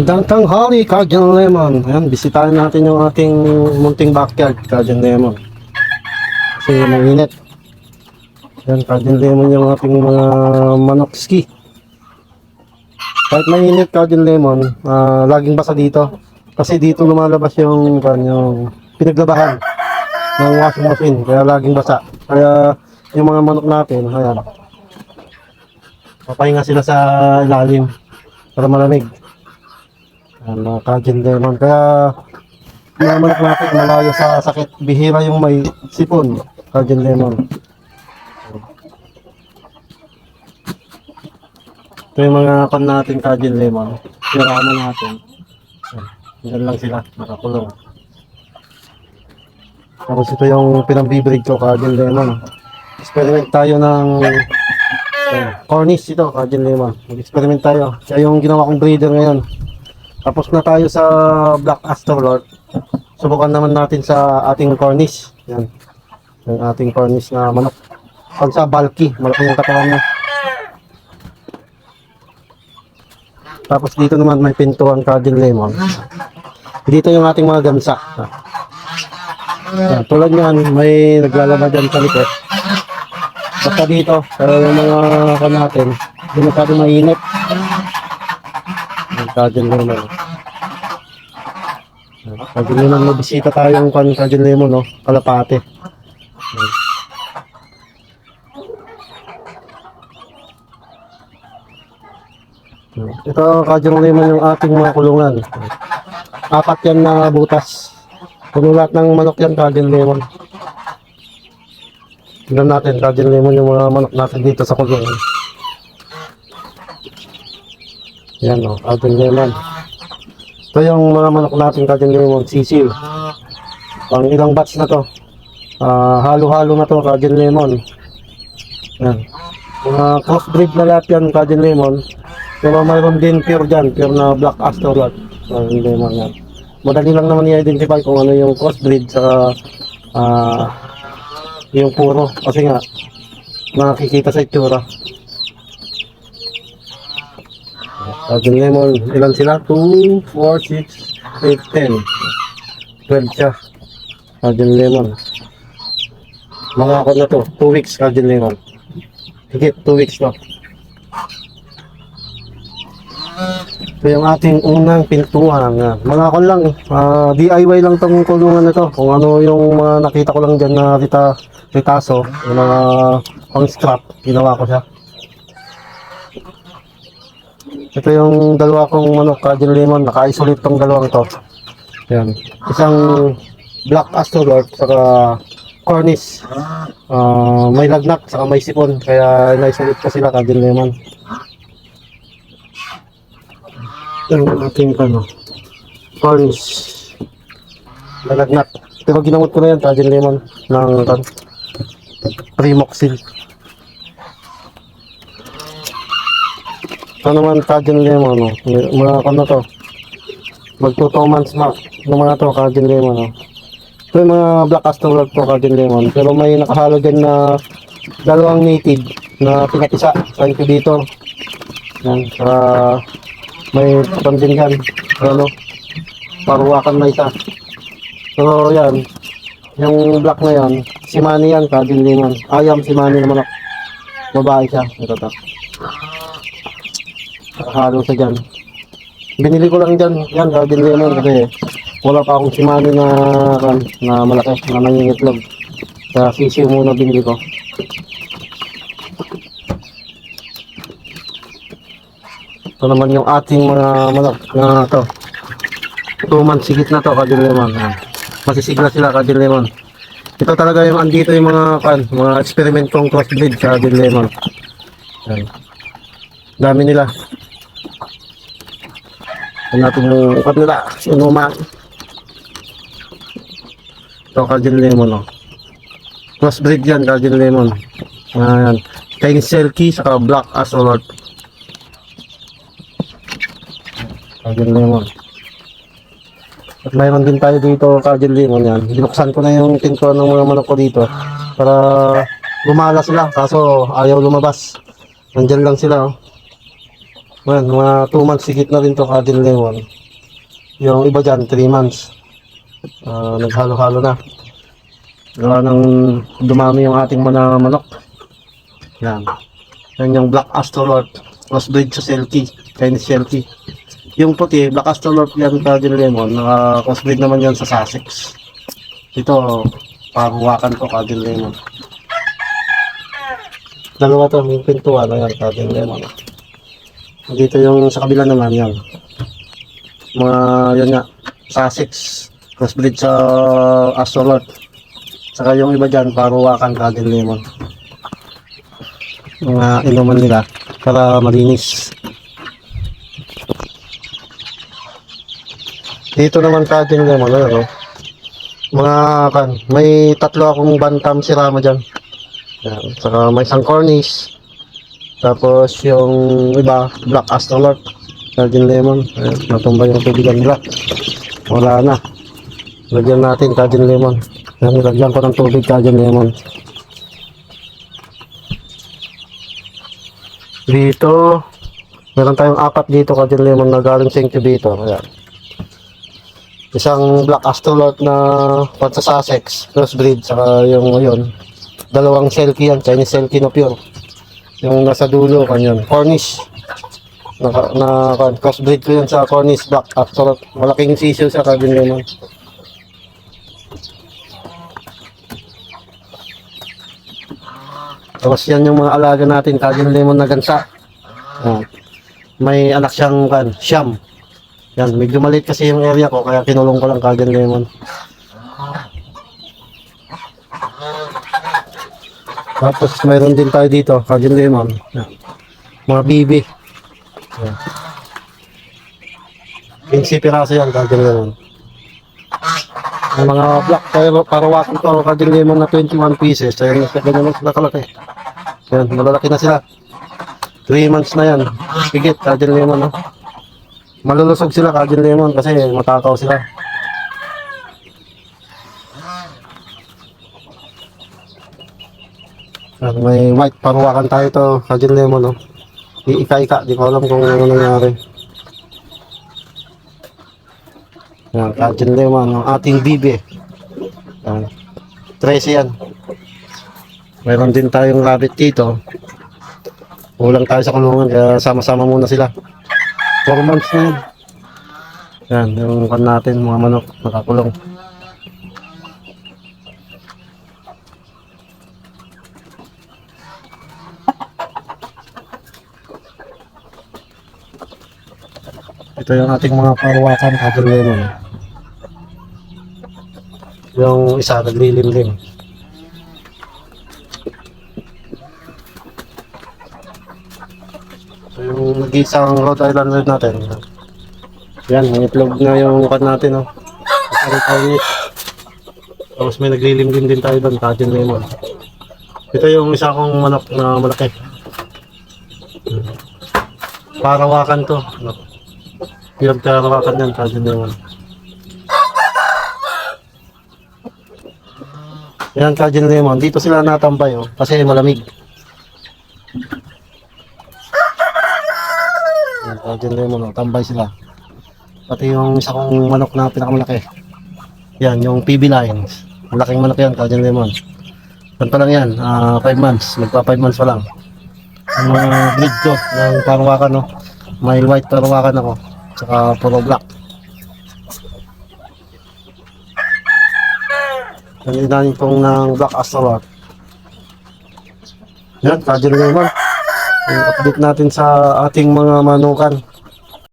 Gandang tanghali, Cajun Lemon. Ayan, bisitahin natin yung ating munting backyard, Cajun Lemon. Kasi mainit. Ayan, Cajun Lemon yung ating mga manok ski. Kahit mainit, Cajun Lemon, ah, laging basa dito. Kasi dito lumalabas yung, yung pinaglabahan ng washing machine. Kaya laging basa. Kaya yung mga manok natin, ayan. Papahinga sila sa ilalim para malamig. Ayan, mga Cajun Lemon. Kaya mga manok natin malayo sa sakit. Bihira yung may sipon. Cajun Lemon. Ito yung mga pan natin Cajun Lemon. Sirama natin. Diyan lang sila. Nakakulong. Tapos ito yung pinambibrig ko Cajun Lemon. Experiment tayo ng ayan, Cornish ito, Cajun Lemon. Mag-experiment tayo. Siya yung ginawa kong breeder ngayon. Tapos na tayo sa Black Astor Lord. Subukan naman natin sa ating Cornish. Yan. Yung ating Cornish na manok. Pag sa bulky, malaki yung katawan niya. Tapos dito naman may pintuan Cajun Lemon. Dito yung ating mga gansa. Yan, tulad niyan, may naglalaba dyan sa likod. Basta dito, pero yung mga kan natin, hindi masyado mainit. Cajun Lemon. Cajun Lemon, may bisita tayong kan Cajun Lemon, no? Kalapate. Ito, Cajun Lemon yung ating mga kulungan. Apat yan na butas. Puno lahat ng manok yan, Cajun Lemon. Tignan natin, Cajun Lemon yung mga manok natin dito sa kulungan. Yan o, Cajun Lemon. Ito yung mga manok natin, Cajun Lemon, sisil. Pang ilang batch na to. Ah, halo-halo na to, Cajun Lemon. Yan. Mga crossbreed na lahat yan, Cajun Lemon. Pero mayroon din pure dyan, pure na Black Astor lot. Lemon yan. Madali lang naman i-identify kung ano yung crossbreed sa ah yung puro. Kasi nga, nakikita sa itsura. Cajun Lemon, ilan sila? 2, 4, 6, 8, 10. 12 siya. Cajun Lemon. Mga ako na to, 2 weeks Cajun Lemon. Higit 2 weeks na. Ito yung ating unang pintuan. Mga kon lang, ah, DIY lang tong kulungan na to. Kung ano yung mga nakita ko lang dyan na rita, ritaso, yung mga pang scrap, ginawa ko siya. Ito yung dalawa kong manok, Cajun Lemon, naka-isolate tong dalawang to. Yan. Isang black astrolord, saka cornish. Ah, may lagnat, saka may sipon, kaya na-isolate ko sila, Cajun Lemon. Ito yung ating ano, cornish. May lagnat. Pero ginamot ko na yan, Cajun Lemon, ng kan, Primoxil. Ito naman Cajun Lemon, no? mga ano to, mag 2 months mark, yung mga to, Cajun Lemon. No? Ito yung mga Black Astor Lord to, Cajun Lemon. Pero may nakahalo dyan na dalawang native na pinapisa sa incubator. Yan, para may pambin yan. Ano, paruwakan na isa. So yan, yung black na yan, si Manny yan, Cajun Lemon. Ayam si Manny naman. Babae siya, ito to. Halo sa dyan. Binili ko lang dyan, yan, Cajun Lemon kasi wala pa akong simano na, na malaki, na nangingitlog. Sa sisiyo muna binili ko. Ito naman yung ating mga manok na to. Two months sigit na to, Cajun Lemon. Masisigla sila, Cajun Lemon. Ito talaga yung andito yung mga kan, mga experiment kong crossbreed sa Cajun Lemon. Dami nila. Yung upat nila. Inuman. Ito, Cajun Lemon. Oh. Crossbreed yan, Cajun Lemon. Ayan. Kain Selkie, saka Black Asolot. Cajun Lemon. At mayroon din tayo dito, Cajun Lemon yan. Binuksan ko na yung tintuan ng mga manok ko dito para gumala sila. Kaso ayaw lumabas. Nandyan lang sila. Oh. Well, mga 2 months higit na rin to Cajun Lemon. Yung iba dyan, 3 months. Ah, naghalo-halo na. Gawa ng dumami yung ating mga manok. Yan. Yan yung Black Astrolot. Crossbreed sa Selkie. Chinese Selkie. Yung puti, Black Astrolot yan Cajun Lemon. Naka-crossbreed naman yan sa Sussex. Ito, paruwakan ko Cajun Lemon. Dalawa to, yung pintuan. Ayan, Cajun Lemon. Dito yung sa kabila naman yan. Mga yan nga, Sussex. Crossbreed sa Astrolot. Saka yung iba dyan, paruwakan Cajun Lemon. Mga inuman nila para malinis. Dito naman Cajun Lemon, ano, no? Mga kan, may tatlo akong bantam si Rama dyan. Yan. Saka may isang cornish. Tapos yung iba, black astrolot. Cajun lemon. Ayan, natumba yung tubigan nila. Wala na. Lagyan natin Cajun lemon. Yan, nilagyan ko ng tubig Cajun lemon. Dito, meron tayong apat dito Cajun lemon na galing sa incubator. Ayan. Isang black astrolot na pan sa Sussex, crossbreed, saka yung ngayon, dalawang selkie yan, Chinese selkie na pure. Yung nasa dulo, kanyan, Cornish. Na, na crossbreed ko yan sa Cornish Black Astrolot. Malaking sisyo sa cabin lemon. Tapos yan yung mga alaga natin, cabin lemon na gansa. Yan. May anak siyang kan, siyam. Yan, medyo maliit kasi yung area ko, kaya kinulong ko lang cabin lemon. Tapos mayroon din tayo dito, Cajun Lemon. Yan. Mga bibi. Yan. 15 piraso yan, Cajun Lemon. Ang mga black pero parawakan to, Cajun Lemon na 21 pieces. Ayan, ganyan lang sila kalaki. Yan, malalaki na sila. 3 months na yan. Higit, Cajun Lemon. No? Malulusog sila, Cajun Lemon, kasi matakaw sila. May white paruwakan tayo to, Cajun Lemon, no? Iika-ika, di ko alam kung ano nangyari. Yan, Cajun Lemon, ang ating bibi. Yan. 13 yan. Mayroon din tayong rabbit dito. Kulang tayo sa kulungan, kaya sama-sama muna sila. 4 months na yan. Yan, yung kan natin, mga manok, nakakulong. Ito yung ating mga parawakan Cajun Lemon. Yung isa naglilimlim. So yung nag-isang Rhode Island Red natin. Yan, may itlog na yung kan natin. Oh. Tapos may naglilimlim din tayo doon, Cajun Lemon. Ito yung isa kong manok na malaki. Parawakan to. Pinagkarawakan yan, Cajun Lemon. Yan, Cajun Lemon. Dito sila natambay, oh, kasi malamig. Yan, Cajun Lemon, oh, tambay sila. Pati yung isa kong manok na pinakamalaki. Yan, yung PB lines. Malaking manok yan, Cajun Lemon. Yan pa lang yan, 5 months. Magpa 5 months pa lang. Ang mga breed ko ng parawakan, no? May white parawakan ako. Tsaka puro black. Yan namin pong ng Black Astrolot. Yan, Cajun Lemon. Yung update natin sa ating mga manukan.